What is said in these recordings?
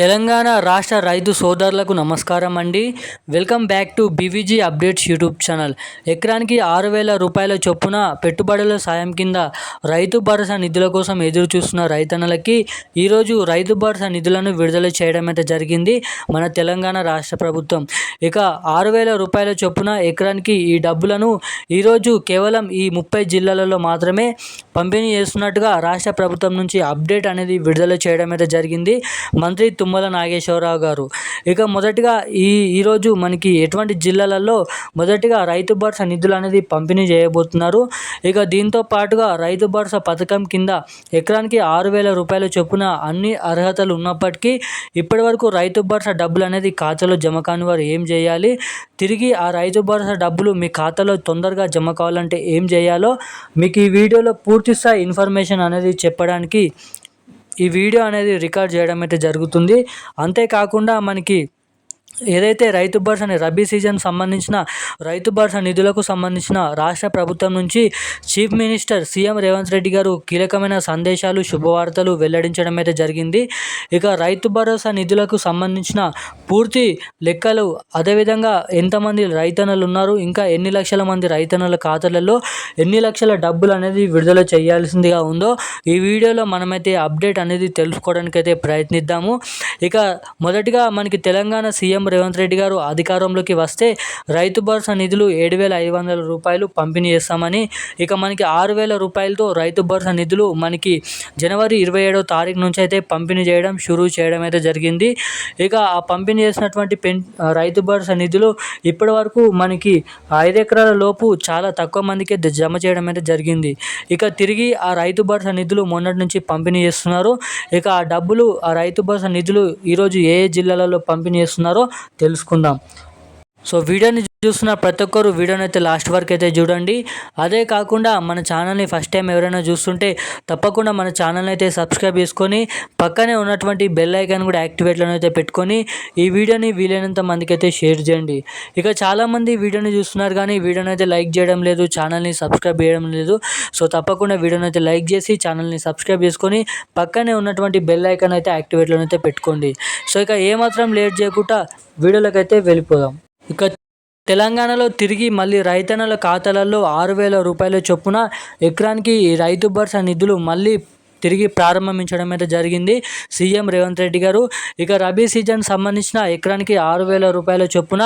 తెలంగాణ రాష్ట్ర రైతు సోదరులకు నమస్కారం అండి. Welcome back to BVG updates YouTube channel. ఎకరానికి ఆరు వేల రూపాయల చొప్పున పెట్టుబడుల సాయం కింద రైతు భరోసా నిధుల కోసం ఎదురు చూస్తున్న రైతన్నలకి ఈరోజు రైతు భరోసా నిధులను విడుదల చేయడం అయితే జరిగింది. మన తెలంగాణ రాష్ట్ర ప్రభుత్వం. ఇక ఆరు వేల రూపాయల చొప్పున ఎకరానికి ఈ డబ్బులను ఈరోజు కేవలం ఈ ముప్పై జిల్లాలలో మాత్రమే పంపిణీ చేస్తున్నట్టుగా రాష్ట్ర ప్రభుత్వం నుంచి అప్డేట్ అనేది విడుదల చేయడం అయితే జరిగింది. మంత్రి తుమ్మల నాగేశ్వరరావు గారు. ఇక మొదటిగా ఈ ఈరోజు మనకి ఎటువంటి జిల్లాలలో మొదటిగా రైతు భరోసా నిధులు అనేది పంపిణీ చేయబోతున్నారు. ఇక దీంతో పాటుగా రైతు భరోసా పథకం కింద ఎకరానికి ఆరు వేల రూపాయల చొప్పున అన్ని అర్హతలు ఉన్నప్పటికీ ఇప్పటి వరకు రైతు భరోసా డబ్బులు అనేది ఖాతాలో జమ కాని వారు ఏం చేయాలి? తిరిగి ఆ రైతు భరోసా డబ్బులు మీ ఖాతాలో తొందరగా జమ కావాలంటే ఏం చేయాలో మీకు ఈ వీడియోలో పూర్తి స్థాయి ఇన్ఫర్మేషన్ అనేది చెప్పడానికి ఈ వీడియో అనేది రికార్డ్ చేయడం అయితే జరుగుతుంది. అంతేకాకుండా మనకి ఏదైతే రైతు భరోసా రబీ సీజన్ సంబంధించిన రైతు భరోసా నిధులకు సంబంధించిన రాష్ట్ర ప్రభుత్వం నుంచి chief minister CM Revanth Reddy గారు కీలకమైన సందేశాలు శుభవార్తలు వెల్లడించడం అయితే జరిగింది. ఇక రైతు భరోసా నిధులకు సంబంధించిన పూర్తి లెక్కలు అదేవిధంగా ఎంతమంది రైతన్నలు ఉన్నారు ఇంకా ఎన్ని లక్షల మంది రైతన్నల ఖాతాలలో ఎన్ని లక్షల డబ్బులు అనేది విడుదల చేయాల్సిందిగా ఉందో ఈ వీడియోలో మనమైతే అప్డేట్ అనేది తెలుసుకోవడానికి అయితే ప్రయత్నిద్దాము. ఇక మొదటిగా మనకి తెలంగాణ సీఎం రేవంత్ రెడ్డి గారు అధికారంలోకి వస్తే రైతు భరోసా నిధులు ఏడు వేల ఐదు వందల రూపాయలు పంపిణీ చేస్తామని ఇక మనకి ఆరు వేల రూపాయలతో రైతు భరోసా నిధులు మనకి జనవరి ఇరవై ఏడో తారీఖు నుంచి అయితే పంపిణీ చేయడం షురూ చేయడం అయితే జరిగింది. ఇక ఆ పంపిణీ చేసినటువంటి పెన్ రైతు భరోసా నిధులు ఇప్పటి వరకు మనకి ఐదు ఎకరాల లోపు చాలా తక్కువ మందికే జమ చేయడం అయితే జరిగింది. ఇక తిరిగి ఆ రైతు భరోసా నిధులు మొన్నటి నుంచి పంపిణీ చేస్తున్నారు. ఇక ఆ డబ్బులు ఆ రైతు భరోసా నిధులు ఈరోజు ఏ ఏ జిల్లాలలో పంపిణీ చేస్తున్నారో తెలుసుకుందాం. సో వీడియోని చూస్తున్న ప్రతి ఒక్కరు వీడియోని అయితే లాస్ట్ వరకు అయితే చూడండి. అదే కాకుండా మన ఛానల్ని ఫస్ట్ టైం ఎవరైనా చూస్తుంటే తప్పకుండా మన ఛానల్ని అయితే సబ్స్క్రైబ్ చేసుకొని పక్కనే ఉన్నటువంటి బెల్ ఐకాన్ కూడా యాక్టివేట్లను అయితే పెట్టుకొని ఈ వీడియోని వీలైనంత మందికి అయితే షేర్ చేయండి. ఇక చాలామంది వీడియోని చూస్తున్నారు కానీ వీడియోని అయితే లైక్ చేయడం లేదు ఛానల్ని సబ్స్క్రైబ్ చేయడం లేదు. సో తప్పకుండా వీడియోని అయితే లైక్ చేసి ఛానల్ని సబ్స్క్రైబ్ చేసుకొని పక్కనే ఉన్నటువంటి బెల్ ఐకాన్ అయితే యాక్టివేట్లను అయితే పెట్టుకోండి. సో ఇక ఏమాత్రం లేట్ చేయకుండా వీడియోలకైతే వెళ్ళిపోదాం. ఇక తెలంగాణలో తిరిగి మళ్ళీ రైతన్నల ఖాతాలలో ఆరు వేల రూపాయల చొప్పున ఎకరానికి రైతు భరోసా నిధులు మళ్ళీ తిరిగి ప్రారంభించడం అయితే జరిగింది. సీఎం రేవంత్ రెడ్డి గారు ఇక రబీ సీజన్ సంబంధించిన ఎకరానికి ఆరు వేల రూపాయల చొప్పున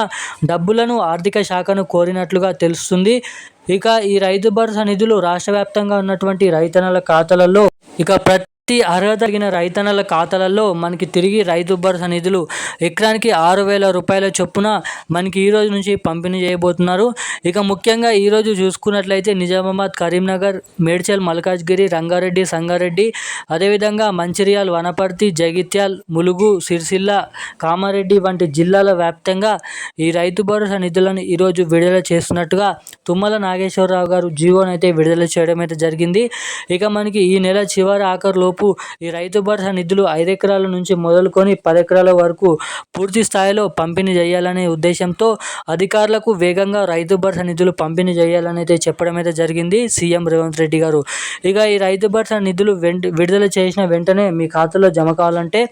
డబ్బులను ఆర్థిక శాఖను కోరినట్లుగా తెలుస్తుంది. ఇక ఈ రైతు భరోసా నిధులు రాష్ట్ర వ్యాప్తంగా ఉన్నటువంటి రైతన్నల ఖాతాలలో ఇక ప్రతి ప్రతి అర్హత కలిగిన రైతన్నల ఖాతాలలో మనకి తిరిగి రైతు భరోసా నిధులు ఎకరానికి ఆరు వేల రూపాయల చొప్పున మనకి ఈ రోజు నుంచి పంపిణీ చేయబోతున్నారు. ఇక ముఖ్యంగా ఈరోజు చూసుకున్నట్లయితే నిజామాబాద్ కరీంనగర్ మేడ్చల్ మల్కాజ్గిరి రంగారెడ్డి సంగారెడ్డి అదేవిధంగా మంచిర్యాల వనపర్తి జగిత్యాల్ ములుగు సిరిసిల్ల కామారెడ్డి వంటి జిల్లాల వ్యాప్తంగా ఈ రైతు భరోసా నిధులను ఈరోజు విడుదల చేస్తున్నట్టుగా తుమ్మల నాగేశ్వరరావు గారు జీవోనైతే విడుదల చేయడం అయితే జరిగింది. ఇక మనకి ఈ నెల చివరి ఆఖరులో లోపు ఈ రైతు భరోసా నిధులు ఐదు ఎకరాల నుంచి మొదలుకొని పది ఎకరాల వరకు పూర్తి స్థాయిలో పంపిణీ చేయాలనే ఉద్దేశంతో అధికారులకు వేగంగా రైతు భరోసా నిధులు పంపిణీ చేయాలని అయితే చెప్పడం అయితే జరిగింది సీఎం రేవంత్ రెడ్డి గారు. ఇక ఈ రైతు భరోసా నిధులు విడుదల చేసిన వెంటనే మీ ఖాతాలో జమ కావాలంటే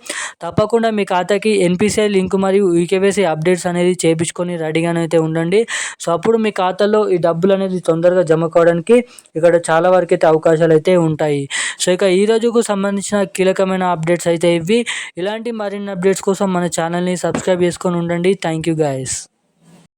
తప్పకుండా మీ ఖాతాకి ఎన్పిసిఐ లింక్ మరియు ఈకేవైసీ అప్డేట్స్ అనేది చేపించుకొని రెడీగానే అయితే ఉండండి. సో అప్పుడు మీ ఖాతాలో ఈ డబ్బులు అనేది తొందరగా జమ కావడానికి ఇక్కడ చాలా వరకు అయితే అవకాశాలు అయితే ఉంటాయి. సో ఇక ఈ రోజుకు సంబంధించిన కీలకమైన అప్డేట్స్ అయితే ఇవి. ఇలాంటి మరిన్ని అప్డేట్స్ కోసం మన ఛానల్ని సబ్స్క్రైబ్ చేసుకొని ఉండండి. Thank you guys.